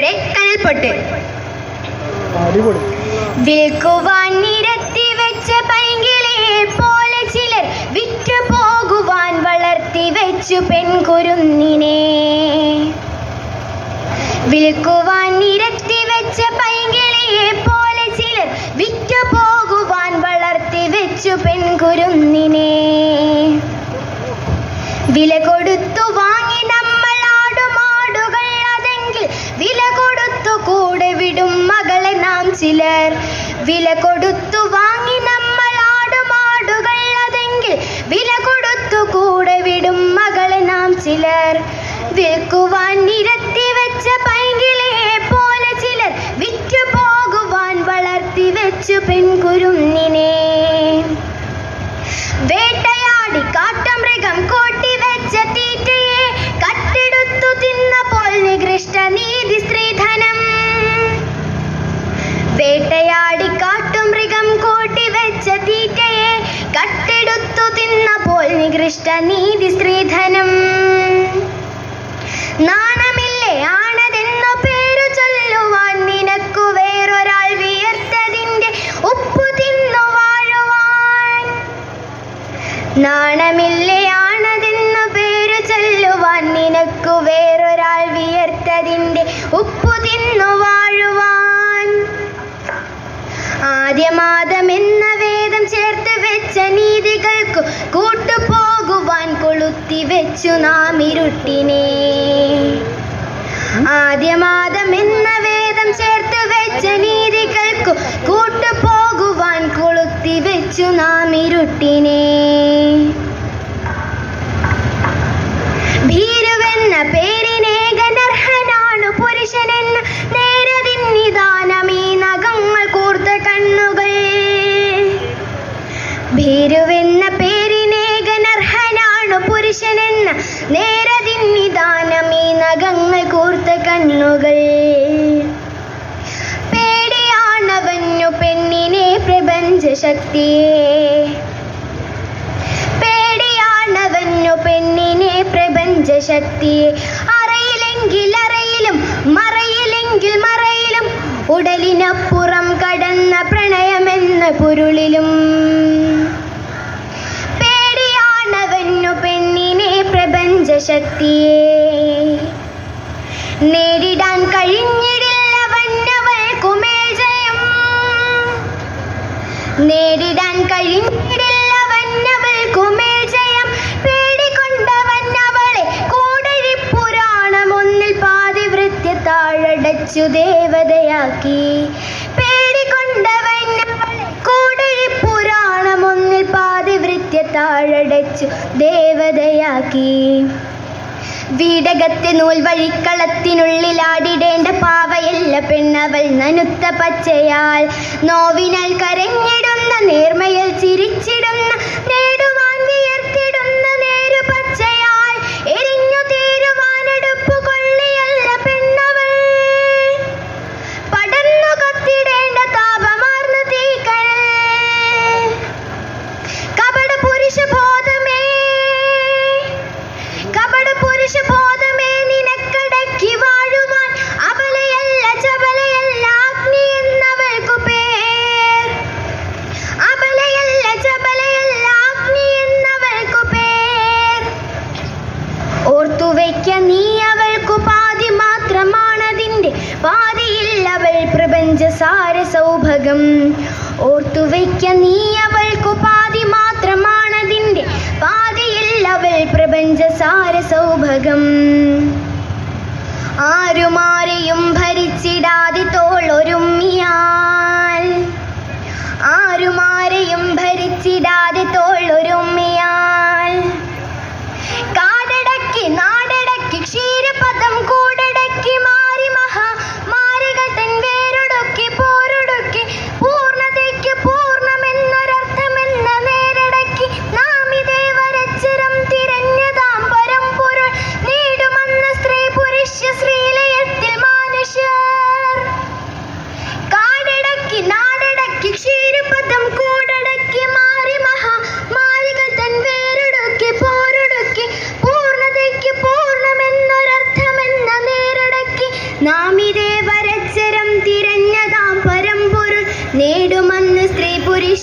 കവിതയുടെ കൽപ്പൊട്ട് വിൽക്കുവാൻ നിരത്തി വെച്ച പൈങ്കിളിയെ പോലെ ചിലർ വിറ്റു പോകുവാൻ വളർത്തി വെച്ചു പെൺകുരുന്നിനെ. വിൽക്കുവാൻ നിരത്തി വെച്ച പൈങ്കിളിയെ പോലെ ചിലർ വിറ്റു പോകുവാൻ വളർത്തി വെച്ചു പെൺകുരുന്നിനെ. വില ചിലർ വില കൊടുത്തു വാങ്ങി നമ്മൾ ആടുമാടുകൾ അതെങ്കിൽ വില കൊടുത്തു കൂടെ വിടും മകളെ നാം ചിലർ. വിൽക്കുവാൻ നിരത്തി വെച്ച പൈങ്കിളിയെ പോലെ ചിലർ വിറ്റു പോകുവാൻ വളർത്തി വെച്ചു പെൺകുരുന്നിനെ. വേട്ടയാടി മൃഗം കോട്ടി വെച്ച തീറ്റയെ കട്ടെടുത്തു തിന്നപ്പോൾ നികൃഷ്ട നീതി സ്ത്രീധനം നാണമില്ലേ ആണതെന്നു പേരു ചൊല്ലുവാൻ നിനക്കു വേറൊരാൾ വിയർത്തതിന്റെ ഉപ്പു തിന്നു വാഴുവാൻ. നാണമില്ലേ കൂട്ടുപോകുവാൻ കൊളുത്തി വെച്ചു നാം ഇരുട്ടിനെ. ആദ്യമാദം ഭീരുവെന്ന പേരിനേകനർഹനാണു പുരുഷനെന്ന നേരതിന്നിദാനമീ നഖങ്ങൾ കൂർത്ത കണ്ണുകൾ. പേടിയാണവനു പെണ്ണിനെ പ്രപഞ്ച ശക്തിയെ പേടിയാണവനു പെണ്ണിനെ പ്രപഞ്ച ശക്തിയെ അറയിലെങ്കിൽ അറയിലും മറയിലെങ്കിൽ മറയിലും ഉടലിനപ്പുറം കടന്ന പ്രണയമെന്ന പൊരുളിലും ശക്തിയെ നേരിടാൻ കഴിഞ്ഞിടില്ല വന്നവൾക്കുമേൽ ജയം. നേരിടാൻ കഴിഞ്ഞിടില്ല വന്നവൾക്കുമേൽ ജയം. പേടികൊണ്ടവന്നവളെ കൂടഴിപ്പുരാണമൊന്നിൽ പാതിവൃത്യ താഴടച്ചു ദേവതയാക്കി. പേടികൊണ്ടവന്നവളെ കൂടഴിപ്പുരാണമൊന്നിൽ പാതിവൃത്യ താഴടച്ചു ദേവതയാക്കി. വീടകത്തെ നൂൽ വഴിക്കളത്തിനുള്ളിലാടിടേണ്ട പാവയല്ല പെണ്ണവൾ നനുത്ത പച്ചയാൽ. നോവിനാൽ കരഞ്ഞിടുന്ന നേർമയിൽ ചിരിച്ചിടുന്ന च सारसौभगम् ओर्तु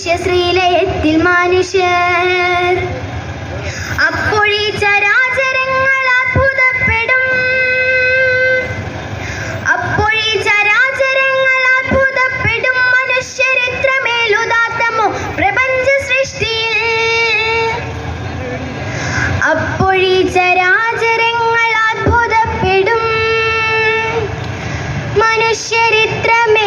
ദൃശ്യ ശ്രീലയത്തിൽ മനുഷ്യർ അപ്പോഴീ ചരാചരങ്ങൾ അത്ഭുതപ്പെടും. അപ്പോഴീ ചരാചരങ്ങൾ അത്ഭുതപ്പെടും. മനുഷ്യരിത്രമേലുദാത്തമോ പ്രപഞ്ച സൃഷ്ടിയിൽ. അപ്പോഴീ ചരാചരങ്ങൾ അത്ഭുതപ്പെടും. മനുഷ്യരിത്രമേലുദാത്തമോ